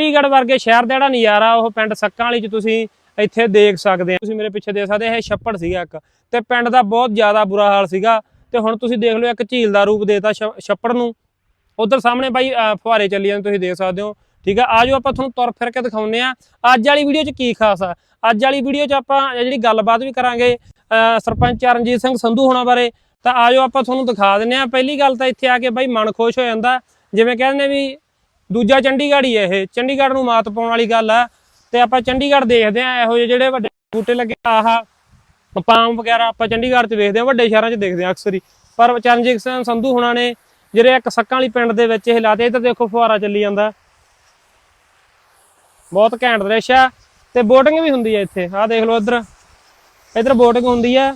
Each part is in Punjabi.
ਚੰਡੀਗੜ੍ਹ ਵਰਗੇ ਸ਼ਹਿਰ ਦਾ ਜਿਹੜਾ ਨਜ਼ਾਰਾ ਉਹ ਪਿੰਡ ਸੱਕਾਂ ਵਾਲੀ ਚ ਤੁਸੀਂ ਇੱਥੇ ਦੇਖ ਸਕਦੇ ਆ ਤੁਸੀਂ ਮੇਰੇ ਪਿੱਛੇ ਦੇਖ ਸਕਦੇ ਇਹ ਛੱਪੜ ਸੀਗਾ ਇੱਕ ਤੇ ਪਿੰਡ ਦਾ ਬਹੁਤ ਜ਼ਿਆਦਾ ਬੁਰਾ ਹਾਲ ਸੀਗਾ ਤੇ ਹੁਣ ਤੁਸੀਂ ਦੇਖ ਲਓ ਇੱਕ ਝੀਲ ਦਾ ਰੂਪ ਦੇਤਾ ਛੱਪੜ ਨੂੰ। ਉਧਰ ਸਾਹਮਣੇ ਬਾਈ ਫੁਹਾਰੇ ਚੱਲੀ ਜਾਂਦੇ ਤੁਸੀਂ ਦੇਖ ਸਕਦੇ ਹੋ। ਠੀਕ ਆ ਆਜੋ ਆਪਾਂ ਤੁਹਾਨੂੰ ਤੁਰ ਫਿਰ ਕੇ ਦਿਖਾਉਂਦੇ ਆ ਅੱਜ ਵਾਲੀ ਵੀਡੀਓ 'ਚ ਕੀ ਖਾਸ ਆ? ਅੱਜ ਵਾਲੀ ਵੀਡੀਓ 'ਚ ਆਪਾਂ ਜਿਹੜੀ ਗੱਲਬਾਤ ਵੀ ਕਰਾਂਗੇ ਅਹ, ਸਰਪੰਚ ਚਰਨਜੀਤ ਸਿੰਘ ਸੰਧੂ ਹੋਣਾ ਬਾਰੇ। ਤਾਂ ਆਜੋ ਆਪਾਂ ਤੁਹਾਨੂੰ ਦਿਖਾ ਦਿੰਨੇ ਆ ਪਹਿਲੀ ਗੱਲ ਤਾਂ ਇੱਥੇ ਆ ਕੇ ਬਾਈ ਮਨ ਖੁਸ਼ ਹੋ ਜਾਂਦਾ। ਜਿਵੇਂ ਕਹਿੰਦੇ ਵੀ ਦੂਜਾ ਚੰਡੀਗੜ੍ਹ ਹੀ ਹੈ ਇਹ। ਚੰਡੀਗੜ੍ਹ ਨੂੰ ਮਾਤ ਪਾਉਣ ਵਾਲੀ ਗੱਲ ਆ। ਤੇ ਆਪਾਂ ਚੰਡੀਗੜ੍ਹ ਦੇਖਦੇ ਆ, ਇਹੋ ਜਿਹੇ ਜਿਹੜੇ ਵੱਡੇ ਬੂਟੇ ਲੱਗੇ ਆਹ ਪਾਮ ਵਗੈਰਾ ਆਪਾਂ ਚੰਡੀਗੜ੍ਹ 'ਚ ਵੇਖਦੇ ਆ, ਵੱਡੇ ਸ਼ਹਿਰਾਂ 'ਚ ਦੇਖਦੇ ਆ ਅਕਸਰ ਹੀ। ਪਰ ਚਰਨਜੀਤ ਸਿੰਘ ਸੰਧੂ ਹੁਣਾਂ ਨੇ ਜਿਹੜੇ ਇੱਕ ਸੱਕਾਂ ਵਾਲੀ ਪਿੰਡ ਦੇ ਵਿੱਚ ਇਹ ਲਾਤੇ, ਇੱਧਰ ਦੇਖੋ ਫੁਹਾਰਾ ਚੱਲੀ ਜਾਂਦਾ। ਬਹੁਤ ਘੈਂਟ ਦ੍ਰਿਸ਼ ਆ। ਤੇ ਬੋਟਿੰਗ ਵੀ ਹੁੰਦੀ ਹੈ ਇੱਥੇ। ਆਹ ਦੇਖ ਲਓ ਇੱਧਰ। ਇੱਧਰ ਬੋਟਿੰਗ ਹੁੰਦੀ ਆ।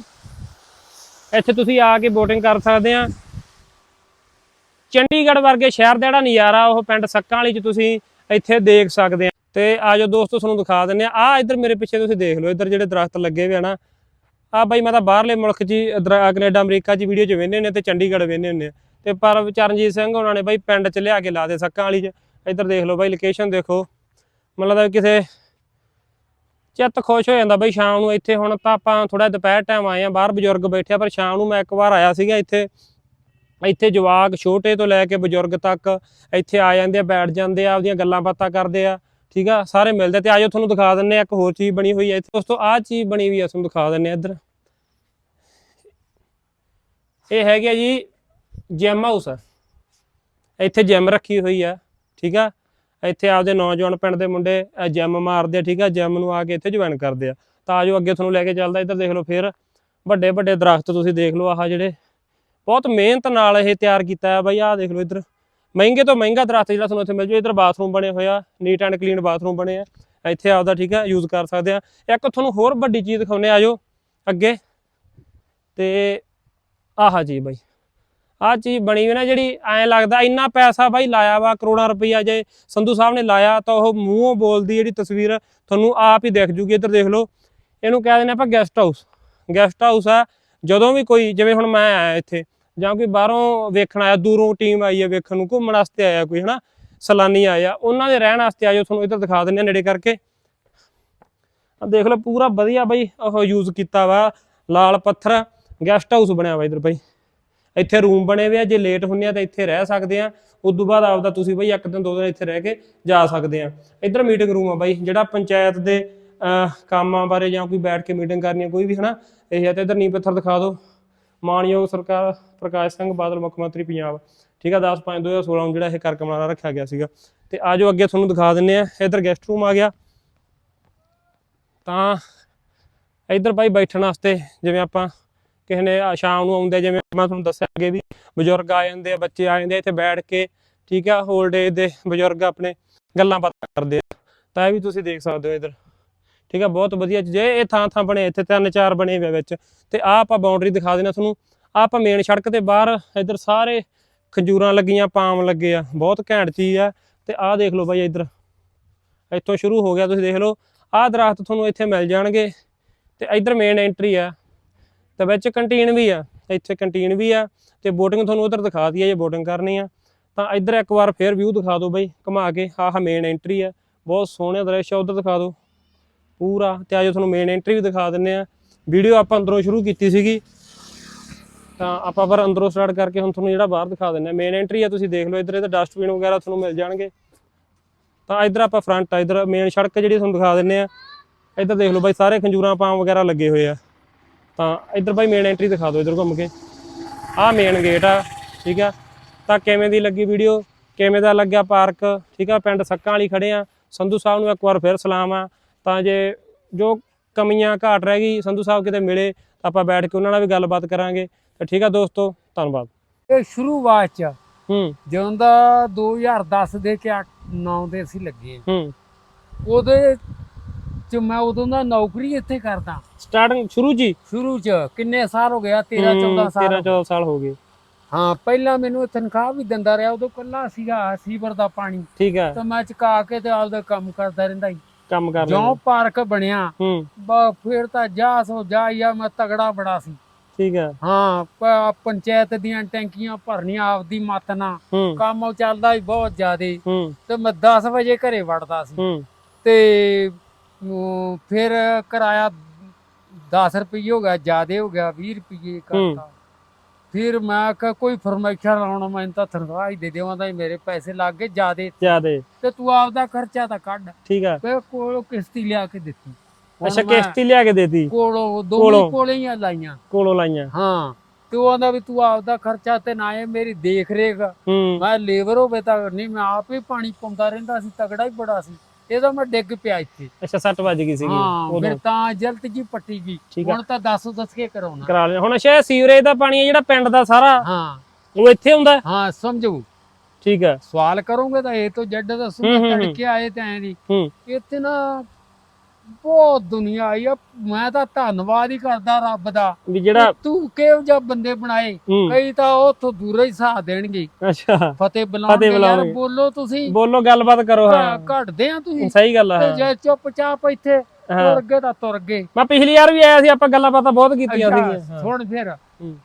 ਇੱਥੇ ਤੁਸੀਂ ਆ ਕੇ ਬੋਟਿੰਗ ਕਰ ਸਕਦੇ ਆ। ਚੰਡੀਗੜ੍ਹ ਵਰਗੇ ਸ਼ਹਿਰ ਦਾ ਜਿਹੜਾ ਨਜ਼ਾਰਾ, ਉਹ ਪਿੰਡ ਸੱਕਾਂ ਵਾਲੀ ਚ ਤੁਸੀਂ ਇੱਥੇ ਦੇਖ ਸਕਦੇ ਆ। ਤੇ ਆਜੋ ਦੋਸਤੋ, ਤੁਹਾਨੂੰ ਦਿਖਾ ਦਿੰਨੇ ਆ। ਆ ਇੱਧਰ ਮੇਰੇ ਪਿੱਛੇ ਤੁਸੀਂ ਦੇਖ ਲਓ, ਇੱਧਰ ਜਿਹੜੇ ਦਰਖਤ ਲੱਗੇ ਹੋਏ ਆ ਨਾ, ਆ ਬਾਈ ਮੈਂ ਤਾਂ ਬਾਹਰਲੇ ਮੁਲਕ 'ਚ ਹੀ ਦਰ- ਕੈਨੇਡਾ, ਅਮਰੀਕਾ 'ਚ ਵੀਡੀਓ 'ਚ ਵੇਖਦੇ ਨੇ ਤੇ ਚੰਡੀਗੜ੍ਹ ਵੇਖਦੇ ਹੁੰਦੇ ਆ। ਤੇ ਪਰ ਚਰਨਜੀਤ ਸਿੰਘ ਉਹਨਾਂ ਨੇ ਬਾਈ ਪਿੰਡ 'ਚ ਲਿਆ ਕੇ ਲਾ ਦੇ ਸੱਕਾਂ ਵਾਲੀ 'ਚ। ਇੱਧਰ ਦੇਖ ਲਓ ਬਾਈ ਲੋਕੇਸ਼ਨ ਦੇਖੋ। ਮਤਲਬ ਕਿਸੇ ਚਿੱਤ ਖੁਸ਼ ਹੋ ਜਾਂਦਾ ਬਈ ਸ਼ਾਮ ਨੂੰ। ਇੱਥੇ ਹੁਣ ਤਾਂ ਆਪਾਂ ਥੋੜਾ ਦੁਪਹਿਰ ਟਾਈਮ ਆਏ ਆ, ਬਾਹਰ ਬਜ਼ੁਰਗ ਬੈਠੇ ਆ, ਪਰ ਸ਼ਾਮ ਨੂੰ ਮੈਂ ਇੱਕ ਵਾਰ ਆਇਆ ਸੀਗਾ ਇੱਥੇ। ਇੱਥੇ ਜਵਾਕ ਛੋਟੇ ਤੋਂ ਲੈ ਕੇ ਬਜ਼ੁਰਗ ਤੱਕ ਇੱਥੇ ਆ ਜਾਂਦੇ ਆ, ਬੈਠ ਜਾਂਦੇ ਆ, ਆਪਦੀਆਂ ਗੱਲਾਂ ਬਾਤਾਂ ਕਰਦੇ ਆ, ਠੀਕ ਆ? ਸਾਰੇ ਮਿਲਦੇ ਤੇ ਆਜੋ ਤੁਹਾਨੂੰ ਦਿਖਾ ਦਿੰਨੇ ਆ, ਇੱਕ ਹੋਰ ਚੀਜ਼ ਬਣੀ ਹੋਈ ਹੈ ਇੱਥੇ। ਦੋਸਤੋ, ਆਹ ਚੀਜ਼ ਬਣੀ ਹੋਈ ਆ ਤੁਹਾਨੂੰ ਦਿਖਾ ਦਿੰਨੇ ਆ ਇੱਧਰ। ਇਹ ਹੈਗਾ ਜੀ ਜਿਮ ਹਾਊਸ ਇੱਥੇ ਜਿਮ ਰੱਖੀ ਹੋਈ ਆ, ਠੀਕ ਆ? ਇੱਥੇ ਆਪਦੇ ਨੌਜਵਾਨ ਪਿੰਡ ਦੇ ਮੁੰਡੇ ਜਿਮ ਮਾਰਦੇ ਆ, ਠੀਕ ਆ? ਜਿਮ ਨੂੰ ਆ ਕੇ ਇੱਥੇ ਜੁਆਇਨ ਕਰਦੇ ਆ। ਤਾਂ ਆਜੋ ਅੱਗੇ ਤੁਹਾਨੂੰ ਲੈ ਕੇ ਚੱਲਦਾ, ਇੱਧਰ ਦੇਖ ਲਓ ਫਿਰ। ਵੱਡੇ ਵੱਡੇ ਦਰਖਤ ਤੁਸੀਂ ਦੇਖ ਲਓ, ਆਹ ਜਿਹੜੇ ਬਹੁਤ ਮਿਹਨਤ ਨਾਲ ਇਹ ਤਿਆਰ ਕੀਤਾ ਹੈ। ਬਾਈ ਆਹ ਦੇਖ ਲਓ ਇੱਧਰ। ਮਹਿੰਗੇ ਤੋਂ ਮਹਿੰਗਾ ਦਰਖਤ ਜਿਹੜਾ ਤੁਹਾਨੂੰ ਇੱਥੇ ਮਿਲ ਜੂ ਇੱਧਰ ਬਾਥਰੂਮ ਬਣੇ ਹੋਏ ਆ। ਨੀਟ ਐਂਡ ਕਲੀਨ ਬਾਥਰੂਮ ਬਣੇ ਆ। ਇੱਥੇ ਆਪਦਾ ਠੀਕ ਆ ਯੂਜ਼ ਕਰ ਸਕਦੇ ਆ। ਇੱਕ ਤੁਹਾਨੂੰ ਹੋਰ ਵੱਡੀ ਚੀਜ਼ ਦਿਖਾਉਨੇ ਆਜੋ ਅੱਗੇ। ਤੇ ਆਹ ਜੀ ਬਾਈ। ਆਹ ਚੀਜ਼ ਬਣੀ ਹੋਈ ਨਾ ਜਿਹੜੀ ਐਂ ਲੱਗਦਾ ਇੰਨਾ ਪੈਸਾ ਬਾਈ ਲਾਇਆ ਵਾ, ਕਰੋੜਾਂ ਰੁਪਈਆ ਜੇ ਸੰਧੂ ਸਾਹਿਬ ਨੇ ਲਾਇਆ, ਤਾਂ ਉਹ ਮੂੰਹੋਂ ਬੋਲਦੀ ਜਿਹੜੀ ਤਸਵੀਰ ਤੁਹਾਨੂੰ ਆਪ ਹੀ ਦਿਖ ਜੂਗੀ। ਇੱਧਰ ਦੇਖ ਲਓ। ਇਹਨੂੰ ਕਹਿ ਦਿੰਦੇ ਆਪਾਂ ਗੈਸਟ ਹਾਊਸ ਗੈਸਟ ਹਾਊਸ ਆ। ਜਦੋਂ ਵੀ ਕੋਈ, ਜਿਵੇਂ ਹੁਣ ਮੈਂ ਆਇਆ ਇੱਥੇ। ਜਾਂ ਕੋਈ ਬਾਹਰੋਂ ਵੇਖਣ ਆਇਆ ਦੂਰੋਂ ਟੀਮ ਆਈ ਹੈ ਵੇਖਣ ਨੂੰ ਘੁੰਮਣ ਵਾਸਤੇ ਆਇਆ ਕੋਈ ਹਨਾ? ਸੈਲਾਨੀ ਆਇਆ ਉਹਨਾਂ ਦੇ ਰਹਿਣ ਵਾਸਤੇ ਆਇਓ ਤੁਹਾਨੂੰ ਇੱਧਰ ਦਿਖਾ ਦਿੰਦੇ ਆ ਨੇੜੇ ਕਰਕੇ। ਆ ਦੇਖ ਲਓ ਪੂਰਾ ਵਧੀਆ ਬਈ ਉਹ ਯੂਜ਼ ਕੀਤਾ ਵਾ ਲਾਲ ਪੱਥਰ ਗੈਸਟ ਹਾਊਸ ਬਣਿਆ ਵਾ ਇੱਧਰ ਬਈ। ਇੱਥੇ ਰੂਮ ਬਣੇ ਹੋਏ ਆ ਜੇ ਲੇਟ ਹੁੰਨੇ ਆ ਤਾਂ ਇੱਥੇ ਰਹਿ ਸਕਦੇ ਆ। ਉਸ ਤੋਂ ਬਾਅਦ ਆਪਦਾ ਤੁਸੀਂ ਬਈ ਇੱਕ ਦਿਨ ਦੋ ਦਿਨ ਇੱਥੇ ਰਹਿ ਕੇ ਜਾ ਸਕਦੇ ਆ। ਇੱਧਰ ਮੀਟਿੰਗ ਰੂਮ ਆ ਬਾਈ ਜਿਹੜਾ ਪੰਚਾਇਤ ਦੇ ਅਹ, ਕੰਮਾਂ ਬਾਰੇ ਜਾਂ ਕੋਈ ਬੈਠ ਕੇ ਮੀਟਿੰਗ ਕਰਨੀ ਆ ਕੋਈ ਵੀ ਹਨਾ? ਇਹ ਆ ਤੇ ਇੱਧਰ ਨੀਂਹ ਪੱਥਰ ਦਿਖਾ ਦਿਓ। ਮਾਨਯੋਗ ਸਰਕਾਰ ਪ੍ਰਕਾਸ਼ ਸਿੰਘ ਬਾਦਲ, ਮੁੱਖ ਮੰਤਰੀ ਪੰਜਾਬ, ਠੀਕ ਆ 10 5 2016 ਨੂੰ ਜਿਹੜਾ ਇਹ ਕਰਕਮਨਾਰਾ ਰੱਖਿਆ ਗਿਆ ਸੀਗਾ। ਤੇ ਆਜੋ ਅੱਗੇ ਤੁਹਾਨੂੰ ਦਿਖਾ ਦਿੰਨੇ ਆ, ਇੱਧਰ ਗੈਸਟ ਰੂਮ ਆ ਗਿਆ। ਤਾਂ ਇੱਧਰ ਭਾਈ ਬੈਠਣ ਵਾਸਤੇ ਜਿਵੇਂ ਆਪਾਂ ਕਿਸੇ ਨੇ ਸ਼ਾਮ ਨੂੰ ਆਉਂਦੇ ਜਿਵੇਂ ਮੈਂ ਤੁਹਾਨੂੰ ਦੱਸਿਆ ਅੱਗੇ ਵੀ ਬਜ਼ੁਰਗ ਆ ਜਾਂਦੇ ਆ, ਬੱਚੇ ਆ ਜਾਂਦੇ ਆ, ਇੱਥੇ ਬੈਠ ਕੇ, ਠੀਕ ਆ ਓਲਡ ਏਜ ਦੇ ਬਜ਼ੁਰਗ ਆਪਣੇ ਗੱਲਾਂ ਬਾਤਾਂ ਕਰਦੇ ਆ। ਤਾਂ ਇਹ ਵੀ ਤੁਸੀਂ ਦੇਖ ਸਕਦੇ ਹੋ ਇੱਧਰ। ਠੀਕ ਆ, ਬਹੁਤ ਵਧੀਆ ਚੀਜ਼ ਹੈ। ਇਹ ਥਾਂ ਥਾਂ ਬਣੇ, ਇੱਥੇ ਤਿੰਨ ਚਾਰ ਬਣੇ ਹੋਏ ਵਿੱਚ। ਤੇ ਆ ਆਪਾਂ ਬਾਉਂਡਰੀ ਦਿਖਾ ਦੇਣਾ ਤੁਹਾਨੂੰ। ਆਹ ਆਪਾਂ ਮੇਨ ਸੜਕ ਤੇ ਬਾਹਰ ਇੱਧਰ ਸਾਰੇ ਖੰਜੂਰਾਂ ਲੱਗੀਆਂ, ਪਾਮ ਲੱਗੇ ਆ। ਬਹੁਤ ਘੈਂਟ ਚੀਜ਼ ਆ। ਤੇ ਆਹ ਦੇਖ ਲਓ ਬਾਈ ਇੱਧਰ। ਇੱਥੋਂ ਸ਼ੁਰੂ ਹੋ ਗਿਆ, ਤੁਸੀਂ ਦੇਖ ਲਓ। ਆਹ ਦਰਖਤ ਤੁਹਾਨੂੰ ਇੱਥੇ ਮਿਲ ਜਾਣਗੇ। ਤੇ ਇੱਧਰ ਮੇਨ ਐਂਟਰੀ ਆ। ਤੇ ਵਿੱਚ ਕੰਟੀਨ ਵੀ ਆ। ਇੱਥੇ ਕੰਟੀਨ ਵੀ ਆ। ਤੇ ਬੋਟਿੰਗ ਤੁਹਾਨੂੰ ਉਧਰ ਦਿਖਾ ਦਈਏ, ਜੇ ਬੋਟਿੰਗ ਕਰਨੀ ਆ। ਤਾਂ ਇੱਧਰ ਇੱਕ ਵਾਰ ਫੇਰ ਵਿਊ ਦਿਖਾ ਦਿਓ ਬਾਈ, ਘੁਮਾ ਕੇ। ਆਹ ਮੇਨ ਐਂਟਰੀ ਆ। ਬਹੁਤ ਸੋਹਣਾ ਦ੍ਰਿਸ਼ ਆ, ਉਧਰ ਦਿਖਾ ਦਿਓ। ਪੂਰਾ ਤੇ ਆਜੋ ਤੁਹਾਨੂੰ ਮੇਨ ਐਂਟਰੀ ਵੀ ਦਿਖਾ ਦਿੰਨੇ ਆ। ਵੀਡੀਓ ਆਪਾਂ ਅੰਦਰੋਂ ਸ਼ੁਰੂ ਕੀਤੀ ਸੀਗੀ। ਤਾਂ ਆਪਾਂ ਪਰ ਅੰਦਰੋਂ ਸਟਾਰਟ ਕਰਕੇ ਹੁਣ ਤੁਹਾਨੂੰ ਜਿਹੜਾ ਬਾਹਰ ਦਿਖਾ ਦਿੰਨੇ ਆ। ਮੇਨ ਐਂਟਰੀ ਆ, ਤੁਸੀਂ ਦੇਖ ਲਓ, ਇੱਧਰ ਇਹਦਾ ਡਸਟਬਿਨ ਵਗੈਰਾ ਤੁਹਾਨੂੰ ਮਿਲ ਜਾਣਗੇ। ਤਾਂ ਇੱਧਰ ਆਪਾਂ ਫਰੰਟ ਆ, ਇੱਧਰ ਮੇਨ ਸੜਕ ਜਿਹੜੀ ਤੁਹਾਨੂੰ ਦਿਖਾ ਦਿੰਨੇ ਆ। ਇੱਧਰ ਦੇਖ ਲਓ ਬਾਈ, ਸਾਰੇ ਖੰਜੂਰਾਂ ਪਾਮ ਵਗੈਰਾ ਲੱਗੇ ਹੋਏ ਆ। ਤਾਂ ਇੱਧਰ ਬਾਈ ਮੇਨ ਐਂਟਰੀ ਦਿਖਾ ਦਿਓ ਇੱਧਰ ਘੁੰਮ ਕੇ। ਆਹ ਮੇਨ ਗੇਟ ਆ, ਠੀਕ ਆ। ਤਾਂ ਕਿਵੇਂ ਦੀ ਲੱਗੀ ਵੀਡੀਓ ਕਿਵੇਂ ਦਾ ਲੱਗਿਆ ਪਾਰਕ? ਠੀਕ ਆ, ਪਿੰਡ ਸੱਕਾਂ ਵਾਲੀ ਖੜੇ ਆ। ਸੰਧੂ ਸਾਹਿਬ ਨੂੰ ਇੱਕ ਵਾਰ ਫਿਰ ਸਲਾਮ ਆ। ਤਾਂ ਜੇ ਜੋ ਕਮੀਆਂ ਘਾਟ ਰਹਿ ਗਈ ਸੰਧੂ ਸਾਹਿਬ ਕਿਤੇ ਮਿਲੇ ਤਾਂ ਆਪਾਂ ਬੈਠ ਕੇ ਉਹਨਾਂ ਨਾਲ ਵੀ ਗੱਲਬਾਤ ਕਰਾਂਗੇ। ਤਾਂ ਠੀਕ ਆ ਦੋਸਤੋ ਧੰਨਵਾਦ। ਇਹ ਸ਼ੁਰੂਆਤ ਚ ਹੂੰ। ਜਦੋਂ ਦਾ 2010 ਦੇ ਕਿ 9 ਦੇ ਅਸੀਂ ਲੱਗੇ ਹੂੰ। ਉਹਦੇ ਚ ਮੈਂ ਉਦੋਂ ਦਾ ਨੌਕਰੀ ਇੱਥੇ ਕਰਦਾ। ਸਟਾਰਟਿੰਗ ਸ਼ੁਰੂ ਜੀ? ਸ਼ੁਰੂ ਚ ਕਿੰਨੇ ਸਾਲ ਹੋ ਗਿਆ 13 14 ਸਾਲ 13 14 ਸਾਲ ਹੋ ਗਏ। ਹਾਂ ਪਹਿਲਾਂ ਮੈਨੂੰ ਤਨਖਾਹ ਵੀ ਦਿੰਦਾ ਰਿਹਾ। ਉਦੋਂ ਕੱਲਾ ਸੀਗਾ ਸੀਵਰ ਦਾ ਪਾਣੀ। ਠੀਕ ਆ। ਤੇ ਮੈਂ ਚੁਕਾ ਕੇ ਤੇ ਆਪਦਾ ਕੰਮ ਕਰਦਾ ਰਹਿੰਦਾ ਸੀ। ਕੰਮ ਕਰ ਲੈਂਦੇ। ਪਾਰਕ ਬਣਿਆ ਹੂੰ। ਬਾ ਫਿਰ ਤਾਂ ਜਾ ਸੋ ਜਾ ਯਾ ਮੈਂ ਤਗੜਾ ਬੜਾ ਸੀ। ਠੀਕ ਹਾਂ ਪ- ਪੰਚਾਇਤ ਦੀਆਂ ਟੈਂਕੀਆਂ ਭਰਨੀਆਂ ਆਪਦੀ ਮੱਤ ਨਾਲ। ਹੂੰ। ਕੰਮ ਚੱਲਦਾ ਵੀ ਬਹੁਤ ਜ਼ਿਆਦੇ। ਹੂੰ। ਤੇ ਮੈਂ 10 ਵਜੇ ਘਰੇ ਵੜਦਾ ਸੀ। ਹੂੰ। ਤੇ ਫਿਰ ਕਿਰਾਇਆ 10 ਰੁਪਏ ਹੋ ਗਿਆ ਜ਼ਿਆਦੇ ਹੋ ਗਿਆ 20 ਰੁਪਏ ਕਰਤਾ। ਫਿਰ ਮੈਂ ਕਿਹਾ ਕੋਈ ਫਰਮਾਇਸ਼ਾਂ ਲਾਉਣਾ ਮੈਂ ਤਾਂ ਤਨਖਾਹ ਹੀ ਦੇ ਦੇਵਾਂ ਤਾਂ ਮੇਰੇ ਪੈਸੇ ਲੱਗ ਗਏ ਜ਼ਿਆਦੇ। ਜਿਆਦੇ। ਤੇ ਤੂੰ ਆਪਦਾ ਖਰਚਾ ਤਾਂ ਕੱਢ। ਠੀਕ ਆ। ਮੈਂ ਕੋਲੋਂ ਕਿਸ਼ਤੀ ਲਿਆ ਕੇ ਦਿੱਤੀ। ਅੱਛਾ ਕਿਸ਼ਤੀ ਲਿਆ ਕੇ ਦੇਤੀ? ਕੋਲੋਂ ਦੋਵੇਂ ਕੋਲੋਂ। ਹੀ ਲਾਈਆਂ। ਕੋਲੋਂ ਲਾਈਆਂ। ਹਾਂ। ਤੇ ਉਹ ਆਂਦਾ ਵੀ ਤੂੰ ਆਪਦਾ ਖਰਚਾ ਤੇ ਨਾ ਇਹ ਮੇਰੀ ਦੇਖ ਰੇਖ। ਮੈਂ ਲੇਬਰ ਹੋਵੇ ਤਾਂ ਨਹੀਂ ਮੈਂ ਆਪ ਹੀ ਪਾਣੀ ਪਾਉਂਦਾ ਰਹਿੰਦਾ ਸੀ ਤਗੜਾ ਹੀ ਬੜਾ ਸੀ। ਇਹਦਾ ਮੈਂ ਡਿੱਗ ਪਿਆ ਇੱਥੇ। ਅੱਛਾ ਸੱਟ ਵੱਜ ਗਈ ਸੀਗੀ। ਹਾਂ ਫਿਰ ਤਾਂ ਜਲਦ ਜੀ ਪੱਟੀ ਗਈ। ਹੁਣ ਤਾਂ ਦੱਸ ਦੱਸ ਕੇ ਕਰਾਉਣਾ। ਕਰਾ ਲਿਆ ਹੁਣ ਇਹ ਸੀਵਰੇਜ ਦਾ ਪਾਣੀ ਹੈ ਜਿਹੜਾ ਪਿੰਡ ਦਾ ਸਾਰਾ? ਹਾਂ। ਉਹ ਇੱਥੇ ਹੁੰਦਾ? ਹਾਂ ਸਮਝੋ। ਠੀਕ ਆ। ਸਵਾਲ ਕਰੋਗੇ ਤਾਂ ਇਹ ਤੋਂ ਜੱਡ ਹੂੰ, ਹੂੰ, ਦੱਸੂਗਾ ਹੂੰ। ਤੜਕੇ ਆਏ ਤੇ ਐਂ ਦੀ। ਹੂੰ। ਇੱਥੇ ਨਾ ਬਹੁਤ ਦੁਨੀਆ ਆਈ ਆ। ਮੈਂ ਤਾਂ ਧੰਨਵਾਦ ਹੀ ਕਰਦਾ ਰੱਬ ਦਾ ਵੀ ਜਿਹੜਾ ਕਿ ਤੂੰ ਕਿਹੋ ਜਿਹਾ ਬੰਦੇ ਬਣਾਏ। ਹੂੰ। ਕਈ ਤਾਂ ਉੱਥੋਂ ਦੂਰੋਂ ਹੀ ਸਾਹ ਦੇਣਗੇ। ਅੱਛਾ। ਫਤਿਹ ਬੁਲਾਉਣਗੇ। ਯਾਰ ਬੁਲਾਉਣਗੇ। ਬੋਲੋ ਤੁਸੀਂ। ਬੋਲੋ ਗੱਲਬਾਤ ਕਰੋ ਹਾਂ। ਘਟਦੇ ਆ ਤੁਸੀਂ। ਸਹੀ ਗੱਲ ਆ ਤੇ ਹਾਂ। ਜੇ ਚੁੱਪਚਾਪ ਇੱਥੇ ਹਾਂ। ਤੁਰ ਗਏ ਤਾਂ ਤੁਰ ਗਏ। ਮੈਂ ਪਿਛਲੀ ਵਾਰ ਵੀ ਆਇਆ ਸੀ ਆਪਾਂ ਗੱਲਾਂ ਬਾਤਾਂ ਬਹੁਤ ਕੀਤੀਆਂ ਅੱਛਾ, ਸੀਗੀਆਂ। ਹਾਂ। ਸੁਣ ਫਿਰ। ਹੂੰ।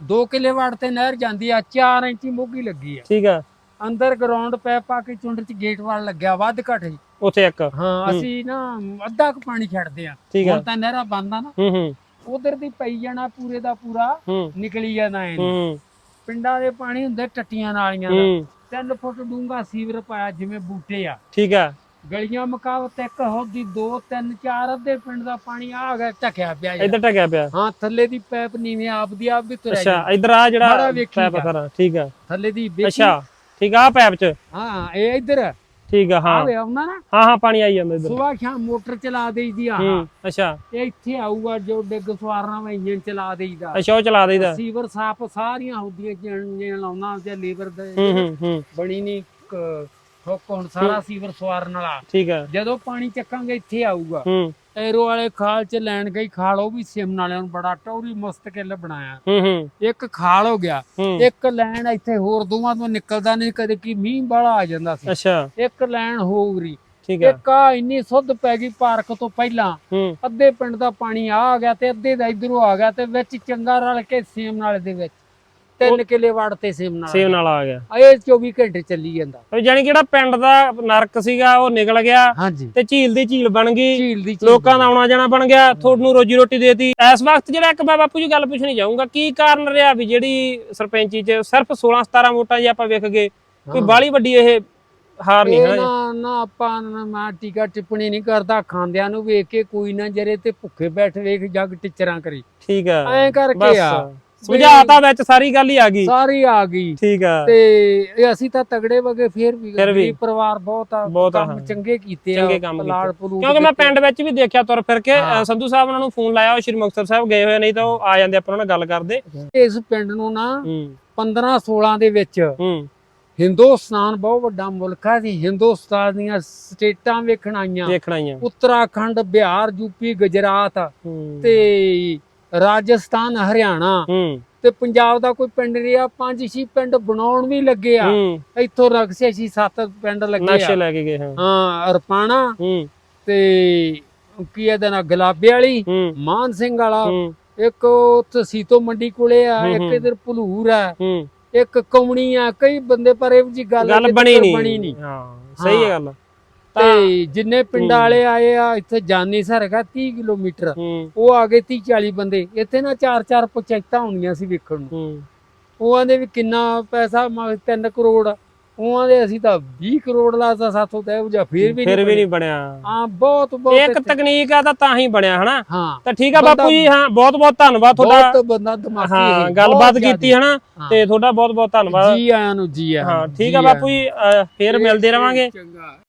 2 ਕਿਲੇ ਵੜ ਤੇ ਨਹਿਰ ਜਾਂਦੀ ਆ 4 ਇੰਚੀ ਮੋਗੀ ਲੱਗੀ ਆ। ਠੀਕ ਆ। ਅੰਦਰ ਗਰਾਊਂਡ ਪੈ ਪਾ ਕੇ ਚੁੰਡ ਚ ਗੇਟ ਵਾਲ ਲੱਗਿਆ ਵੱਧ ਘਟ ਹੀ ਉੱਥੇ ਇੱਕ। ਹਾਂ ਅਸੀਂ ਨਾ ਅੱਧਾ ਕੁ ਪਾਣੀ ਛੱਡਦੇ ਆ। ਠੀਕ ਆ। ਹੁਣ ਤਾਂ ਨਹਿਰਾ ਬੰਦ ਆ ਨਾ। ਹੂੰ ਹੂੰ। ਉਧਰ ਦੀ ਪਈ ਜਾਣਾ ਪੂਰੇ ਦਾ ਪੂਰਾ ਹੂੰ। ਨਿਕਲੀ ਜਾਣਾ ਐ ਹੂੰ। ਪਿੰਡਾਂ ਦੇ ਪਾਣੀ ਹੁੰਦੇ ਟੱਟੀਆਂ ਨਾਲੀਆਂ ਦਾ। ਹੂੰ। 3 ਫੁੱਟ ਡੂੰਘਾ ਸੀਵਰ ਪਾਇਆ ਜਿਵੇਂ ਬੂਟੇ ਆ। ਠੀਕ ਆ। ਗਲੀਆਂ ਮਕਾਵਤ ਇੱਕ ਹੋਦੀ 2 3 4 ਅੱਧੇ ਪਿੰਡ ਦਾ ਪਾਣੀ ਆ ਗਿਆ ਟਕਿਆ ਪਿਆ ਯਾਰ। ਇੱਧਰ ਟਕਿਆ ਪਿਆ। ਹਾਂ ਥੱਲੇ ਦੀ ਪੈਪ ਨੀਵੇਂ ਆਪਦੀ ਆਪ ਵੀ ਤੁਰਿਆ ਅੱਛਾ ਜਾਂਦਾ। ਇੱਧਰ ਆ ਜਿਹੜਾ ਵੇਖੀ ਪੈਪ ਜਾ। ਸਾਰਾ ਠੀਕ ਆ। ਥੱਲੇ ਦੀ ਵੇਖੀ। ਅੱਛਾ ਠੀਕ ਆ ਪੈਪ ਚ। ਹਾਂ ਇਹ ਇੱਧਰ ਆ। ਠੀਕ ਆ ਹਾਂ। ਵੇ ਆਉਂਦਾ ਨਾ। ਹਾਂ ਹਾਂ ਪਾਣੀ ਆਈ ਜਾਂਦਾ ਇੱਧਰ। ਸੁਬਾਹ ਸ਼ਾਮ ਮੋਟਰ ਚਲਾ ਦੇਈਦੀ ਆ। ਹੂੰ ਅੱਛਾ। ਇਹ ਇੱਥੇ ਆਊਗਾ ਜੋ ਡਿੱਗ ਸਵਾਰਨਾ ਵਾ ਇੰਜਨ ਚਲਾ ਦੇਈਦਾ। ਅੱਛਾ ਉਹ ਚਲਾ ਦੇਈਦਾ। ਸੀਵਰ ਸਾਫ਼ ਸਾਰੀਆਂ ਹੁੰਦੀਆਂ ਜਿਣ ਲਾਉਣਾ ਤੇ ਲੇਬਰ ਦੇ ਹੂੰ ਹੂੰ ਹੂੰ। ਬਣੀ ਨਹੀਂ ਠੋਕ ਹੁਣ ਸਾਰਾ ਸੀਵਰ ਸਵਾਰਨ ਵਾਲਾ। ਠੀਕ ਆ। ਜਦੋਂ ਪਾਣੀ ਚੱਕਾਂਗੇ ਇੱਥੇ ਆਊਗਾ। ਹੂੰ। ਐਰੋ ਵਾਲੇ ਖਾਲ ਚ ਲੈਣ ਗਈ ਖਾਲ ਉਹ ਵੀ ਸਿਮ ਵਾਲਿਆਂ ਨੂੰ ਬੜਾ ਟੌਰੀ ਮੁਸਤਕਿਲ ਬਣਾਇਆ। ਹੂੰ ਹੂੰ। ਇੱਕ ਖਾਲ ਹੋ ਗਿਆ ਹੂੰ। ਇੱਕ ਲੈਣ ਇੱਥੇ ਹੋਰ ਦੋਵਾਂ ਤੋਂ ਨਿਕਲਦਾ ਨਹੀਂ ਕਦੇ ਕੀ ਮੀਂਹ ਬਾਲਾ ਆ ਜਾਂਦਾ ਸੀ। ਅੱਛਾ। ਇੱਕ ਲੈਣ ਹੋਊਰੀ। ਠੀਕ ਆ। ਇੱਕ ਆ ਇੰਨੀ ਸੁੱਧ ਪੈ ਗਈ ਪਾਰਕ ਤੋਂ ਪਹਿਲਾਂ। ਹੂੰ। ਅੱਧੇ ਪਿੰਡ ਦਾ ਪਾਣੀ ਆ ਗਿਆ ਤੇ ਅੱਧੇ ਦਾ ਇਧਰੋਂ ਆ ਗਿਆ ਤੇ ਵਿੱਚ ਚੰਗਾ ਰਲ ਕੇ ਸੇਮ ਨਾਲੇ ਦੇ ਵਿੱਚ। ਤਿੰਨ ਕਿਲੇ ਵੜਤੇ ਸੇਮ ਨਾਲ ਸੇਵ ਨਾਲ ਆ ਗਿਆ। ਇਹ 24 ਘੰਟੇ ਚੱਲੀ ਜਾਂਦਾ। ਜਾਨੀ ਕਿਹੜਾ ਪਿੰਡ ਦਾ ਨਰਕ ਸੀਗਾ ਉਹ ਨਿਕਲ ਗਿਆ ਤੇ ਝੀਲ ਦੀ ਝੀਲ ਬਣ ਗਈ। ਲੋਕਾਂ ਦਾ ਆਉਣਾ ਜਾਣਾ ਬਣ ਗਿਆ ਤੁਹਾਨੂੰ ਰੋਜੀ ਰੋਟੀ ਦੇਤੀ। ਇਸ ਵਕਤ ਜਿਹੜਾ ਇੱਕ ਮੈਂ ਬਾਪੂ ਜੀ ਗੱਲ ਪੁੱਛਣੀ ਚਾਹੂੰਗਾ ਕੀ ਕਾਰਨ ਰਿਹਾ ਵੀ ਜਿਹੜੀ ਸਰਪੰਚੀ ਚ ਸਿਰਫ 16 17 ਵੋਟਾਂ ਜੇ ਆਪਾਂ ਵੇਖ ਗਏ ਕੋਈ। ਬਾਲੀ ਵੱਡੀ ਇਹ ਹਾਰ ਨਹੀਂ ਹੈ ਨਾ ਨਾ ਆਪਾਂ ਮੈਂ ਟੀਕਾ ਟਿੱਪਣੀ ਨਹੀਂ ਕਰਦਾ ਖਾਂਦਿਆਂ ਨੂੰ ਵੇਖ ਕੇ ਕੋਈ ਨਾ ਜਰੇ ਤੇ ਭੁੱਖੇ ਬੈਠ ਵੇਖ ਜੱਗ ਟਿਚਰਾਂ ਕਰੀ। ਠੀਕ ਆ। ਐਂ ਕਰਕੇ ਆ। ਸਮਝਾਤਾ ਵਿੱਚ ਸਾਰੀ ਗੱਲ ਹੀ ਆ ਗਈ। ਸਾਰੀ ਆ ਗਈ। ਠੀਕ ਆ। ਤੇ ਇਹ ਅਸੀਂ ਤਾਂ ਤਗੜੇ ਵਗੇ ਫੇਰ ਵੀ। ਗਰੀਬ ਪਰਿਵਾਰ ਬਹੁਤ ਆ ਆ, ਕੰਮ। ਚੰਗੇ ਕੀਤੇ ਆ ਚੰਗੇ ਕੰਮ ਪਲਾਟ ਕੀਤੇ। ਪਲੂਟ ਕਿਉਂਕਿ ਮੈਂ। ਪਿੰਡ ਵਿੱਚ ਵੀ ਦੇਖਿਆ ਤੁਰ ਫਿਰ ਕੇ ਸੰਧੂ ਸਾਹਿਬ ਉਹਨਾਂ ਨੂੰ ਫੋਨ ਲਾਇਆ ਉਹ ਸ਼੍ਰੀ ਮੁਕਤਸਰ ਸਾਹਿਬ ਗਏ ਹੋਏ ਨਹੀਂ ਤਾਂ ਉਹ ਆ ਜਾਂਦੇ ਆਪਾਂ ਉਹਨਾਂ ਨਾਲ ਗੱਲ ਕਰਦੇ। ਇਸ ਪਿੰਡ ਨੂੰ ਨਾ ਹੂੰ। 15 16 ਦੇ ਵਿੱਚ ਹਿੰਦੁਸਤਾਨ ਬਹੁਤ ਵੱਡਾ ਮੁਲਕ ਹੈ ਸੀ ਹਿੰਦੁਸਤਾਨ ਦੀਆਂ ਸਟੇਟਾਂ ਵੇਖਣ ਆਈਆਂ। ਦੇਖਣਾ ਹੀ ਆ ਉੱਤਰਾਖੰਡ ਬਿਹਾਰ ਯੂਪੀ ਗੁਜਰਾਤ ਤੇ ਰਾਜਸਥਾਨ ਹਰਿਆਣਾ ਤੇ ਪੰਜਾਬ ਦਾ ਕੋਈ ਪਿੰਡ ਰਿਹਾ। ਪੰਜ ਛੇ ਪਿੰਡ ਬਣਾਉਣ ਵੀ ਲੱਗੇ ਆ। ਇੱਥੋਂ ਰਕਸੇ ਛੇ ਸੱਤ ਪਿੰਡ ਲੱਗੇ ਨਕਸ਼ੇ ਆ ਲੈ ਕੇ ਗਏ ਹਾਂ। ਹਾਂ ਅਰਪਾਣਾ ਹੂੰ। ਤੇ ਕੀ ਇਹਦਾ ਨਾ ਗੁਲਾਬੇ ਵਾਲੀ ਮਾਨ ਸਿੰਘ ਵਾਲਾ। ਇੱਕ ਉੱਥੇ ਸੀਤੋ ਮੰਡੀ ਕੋਲੇ ਆ ਇੱਕ। ਇਧਰ ਭਲੂਰ ਆ। ਇੱਕ ਕੌਣੀ ਆ ਕਈ ਬੰਦੇ ਪਰ ਇਹ ਜੀ ਗੱਲ ਨਹੀਂ। ਬਣੀ ਨਹੀਂ। ਹਾਂ ਸਹੀ ਹੈ। ਗੱਲ। ਤਾਂ ਜਿੰਨੇ ਪਿੰਡਾਂ। ਵਾਲੇ ਆਏ ਆ ਇੱਥੇ ਜਾਨੀ ਸਰ ਹੈਗਾ 30 ਕਿਲੋਮੀਟਰ। ਉਹ ਆ ਗਏ 30 40 ਬੰਦੇ। ਇੱਥੇ ਨਾ ਚਾਰ ਚਾਰ ਪੰਚਾਇਤਾਂ ਹੋਣੀਆਂ ਸੀ ਵੇਖਣ ਨੂੰ। ਉਹ ਆਂਦੇ ਵੀ ਕਿੰਨਾ ਪੈਸਾ 3 ਕਰੋੜ ਉਹ ਆਂਦੇ ਅਸੀਂ ਤਾਂ 20 ਕਰੋੜ ਲਾਤਾ ਸਾਥੋਂ ਤਾਂ ਇਹੋ ਜਿਹਾ ਫੇਰ ਵੀ ਫਿਰ ਵੀ। ਨਹੀਂ ਬਣਿਆ। ਹਾਂ ਬਹੁਤ ਬਹੁਤ ਇੱਕ ਤਕਨੀਕ ਆ ਤਾਂ ਤਾਂ ਹੀ ਬਣਿਆ ਹਨਾ? ਤਾਂ ਠੀਕ ਆ ਬਾਪੂ ਜੀ ਹਾਂ ਬਹੁਤ ਬਹੁਤ ਧੰਨਵਾਦ ਤੁਹਾਡਾ। ਬਹੁਤ ਬੰਦਾ ਦਿਮਾਗੀ ਹਾਂ ਗੱਲਬਾਤ ਕੀਤੀ ਹਨਾ। ਤੇ ਤੁਹਾਡਾ ਬਹੁਤ ਬਹੁਤ ਧੰਨਵਾਦ। ਜੀ ਆਇਆਂ ਨੂੰ ਜੀ ਆਇਆਂ ਹਾਂ ਠੀਕ ਜੀ ਆ ਬਾਪੂ ਜੀ ਫੇਰ ਮਿਲਦੇ ਰਵਾਂਗੇ। ਚੰਗਾ।